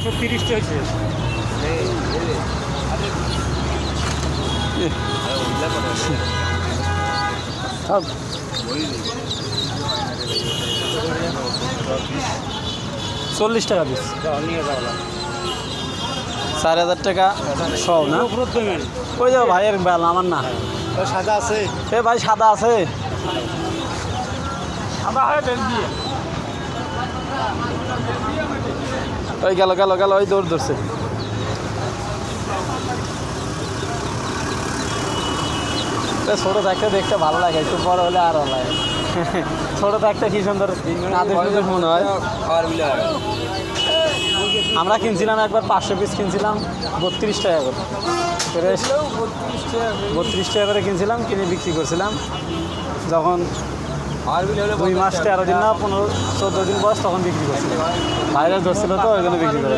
একশো সব। চল্লিশ টাকা পিস চার হাজার টাকা। সব না? ওই যাও ভাইয়ের বেল আমার না। সাদা আছে এ ভাই সাদা আছে। হয় ওই গেল গেল গেল ওই দৌড় ধরছে। ছোট থাকতে দেখতে ভালো লাগে একটু বড় হলে আরও ভালো লাগে। ছোট থাকতে কি সুন্দর মনে হয়। আমরা কিনছিলাম একবার পাঁচশো পিস কিনছিলাম বত্রিশ টাকা করে। বত্রিশ টাকা করে কিনছিলাম কিনে বিক্রি করছিলাম। যখন দুই মাস তেরো দিন না পনেরো চোদ্দ দিন বয়স তখন বিক্রি করছিল ভাইরাস ধরছিল তো ওই জন্য বিক্রি করে।